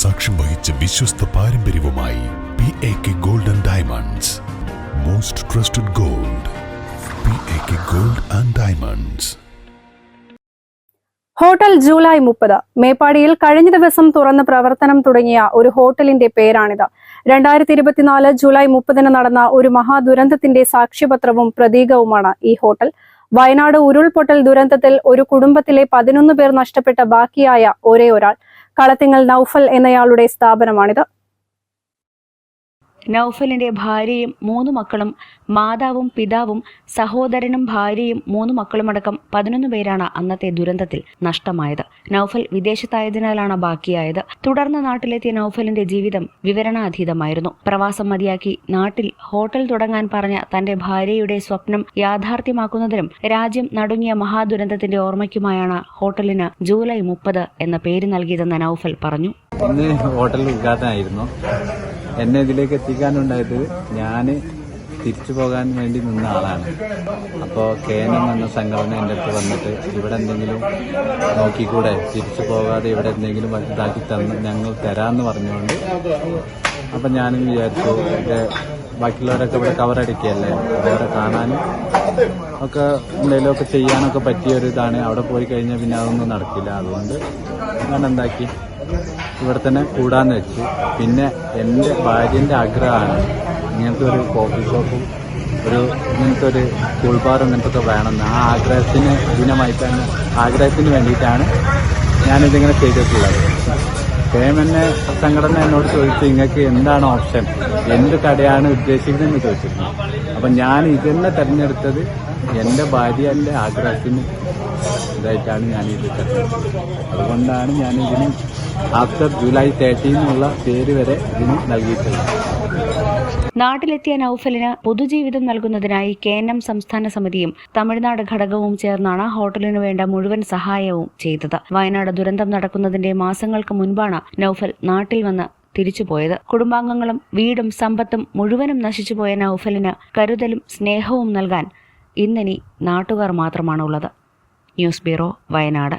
സാക്ഷ്യം വഹിച്ച വിശ്വസ്ത പാരമ്പര്യവുമായി P A K gold and diamonds most trusted gold P A K gold and diamonds hotel July മുപ്പത്. മേപ്പാടിയിൽ കഴിഞ്ഞ ദിവസം തുറന്ന് പ്രവർത്തനം തുടങ്ങിയ ഒരു ഹോട്ടലിന്റെ പേരാണിത്. രണ്ടായിരത്തി ഇരുപത്തിനാല് ജൂലൈ മുപ്പതിന് നടന്ന ഒരു മഹാദുരന്തത്തിന്റെ സാക്ഷ്യപത്രവും പ്രതീകവുമാണ് ഈ ഹോട്ടൽ. വയനാട് ഉരുൾപൊട്ടൽ ദുരന്തത്തിൽ ഒരു കുടുംബത്തിലെ പതിനൊന്ന് പേർ നഷ്ടപ്പെട്ട ബാക്കിയായ ഒരേ ഒരാൾ. കളത്തിങ്ങൽ നൌഫൽ എന്നയാളുടെ സ്ഥാപനമാണിത്. നൌഫലിന്റെ ഭാര്യയും മൂന്ന് മക്കളും മാതാവും പിതാവും സഹോദരനും ഭാര്യയും മൂന്ന് മക്കളുമടക്കം പതിനൊന്ന് പേരാണ് അന്നത്തെ ദുരന്തത്തിൽ നഷ്ടമായത്. നൗഫൽ വിദേശത്തായതിനാലാണ് ബാക്കിയായത്. തുടർന്ന് നാട്ടിലെത്തിയ നൗഫലിന്റെ ജീവിതം വിവരണാതീതമായിരുന്നു. പ്രവാസം മതിയാക്കി നാട്ടിൽ ഹോട്ടൽ തുടങ്ങാൻ പറഞ്ഞ തന്റെ ഭാര്യയുടെ സ്വപ്നം യാഥാർത്ഥ്യമാക്കുന്നതിനും രാജ്യം നടുങ്ങിയ മഹാദുരന്തത്തിന്റെ ഓർമ്മയ്ക്കുമായാണ് ഹോട്ടലിന് ജൂലൈ മുപ്പത് എന്ന പേര് നൽകിയതെന്ന് നൌഫൽ പറഞ്ഞു. ഹോട്ടൽ ഉദ്ഘാടനമായിരുന്നു എന്നെ ഇതിലേക്ക് എത്തിക്കാനുണ്ടായത് ഞാൻ തിരിച്ചു പോകാൻ വേണ്ടി നിന്ന ആളാണ്. അപ്പോൾ കേനം എന്ന സംഘടന എന്റെ അടുത്ത് വന്നിട്ട് ഇവിടെ എന്തെങ്കിലും നോക്കിക്കൂടെ? തിരിച്ചു പോകാതെ ഇവിടെ എന്തെങ്കിലും ഇതാക്കി തന്ന് ഞങ്ങൾ തരാമെന്ന് പറഞ്ഞുകൊണ്ട് അപ്പം ഞാനും വിചാരിച്ചു എന്റെ ബാക്കിയുള്ളവരൊക്കെ ഇവിടെ കവറടിക്കുകയല്ലേ അവരെ കാണാനും ഒക്കെ എന്തെങ്കിലുമൊക്കെ ചെയ്യാനൊക്കെ പറ്റിയ ഒരു ഇതാണ് അവിടെ പോയി കഴിഞ്ഞാൽ പിന്നെ അതൊന്നും നടക്കില്ല. അതുകൊണ്ട് ഞാൻ എന്താക്കി? ഇവിടെ തന്നെ കൂടാന്ന് വെച്ച് പിന്നെ എന്റെ ഭാര്യന്റെ ആഗ്രഹമാണ് ഇങ്ങനത്തെ ഒരു കോഫി ഷോപ്പും ഒരു ഇങ്ങനത്തെ ഒരു കൂൾ ബാറും ഇങ്ങനത്തെ വേണമെന്ന്. ആ ആഗ്രഹത്തിന് ദിനമായിട്ടാണ് ആഗ്രഹത്തിന് വേണ്ടിയിട്ടാണ് ഞാനിതിങ്ങനെ ചെയ്തിട്ടുള്ളത്. പേമെന്നെ സംഘടന എന്നോട് ചോദിച്ചു നിങ്ങൾക്ക് എന്താണ് ഓപ്ഷൻ എന്ത് കടയാണ് ഉദ്ദേശിക്കുന്നതെന്ന് ചോദിച്ചിരുന്നു. അപ്പം ഞാൻ ഇതെന്നെ തിരഞ്ഞെടുത്തത് എന്റെ ഭാര്യന്റെ ആഗ്രഹത്തിന് ഇതായിട്ടാണ് ഞാൻ ഇത് അതുകൊണ്ടാണ് ഞാൻ ആഫ്റ്റർ ജൂലൈ തേർട്ടീൻ എന്നുള്ള പേര് വരെ ഇതിന് നൽകിയിട്ടുള്ളത് നാട്ടിലെത്തിയ നൌഫലിന് പൊതുജീവിതം നൽകുന്നതിനായി കെ എൻ എം സംസ്ഥാന സമിതിയും തമിഴ്നാട് ഘടകവും ചേർന്നാണ് ഹോട്ടലിനു വേണ്ട മുഴുവൻ സഹായവും ചെയ്തത്. വയനാട് ദുരന്തം നടക്കുന്നതിന്റെ മാസങ്ങൾക്ക് മുൻപാണ് നൌഫൽ നാട്ടിൽ വന്ന് തിരിച്ചുപോയത്. കുടുംബാംഗങ്ങളും വീടും സമ്പത്തും മുഴുവനും നശിച്ചുപോയ നൌഫലിന് കരുതലും സ്നേഹവും നൽകാൻ ഇന്നിനി നാട്ടുകാർ മാത്രമാണുള്ളത്. News bureau Wayanad.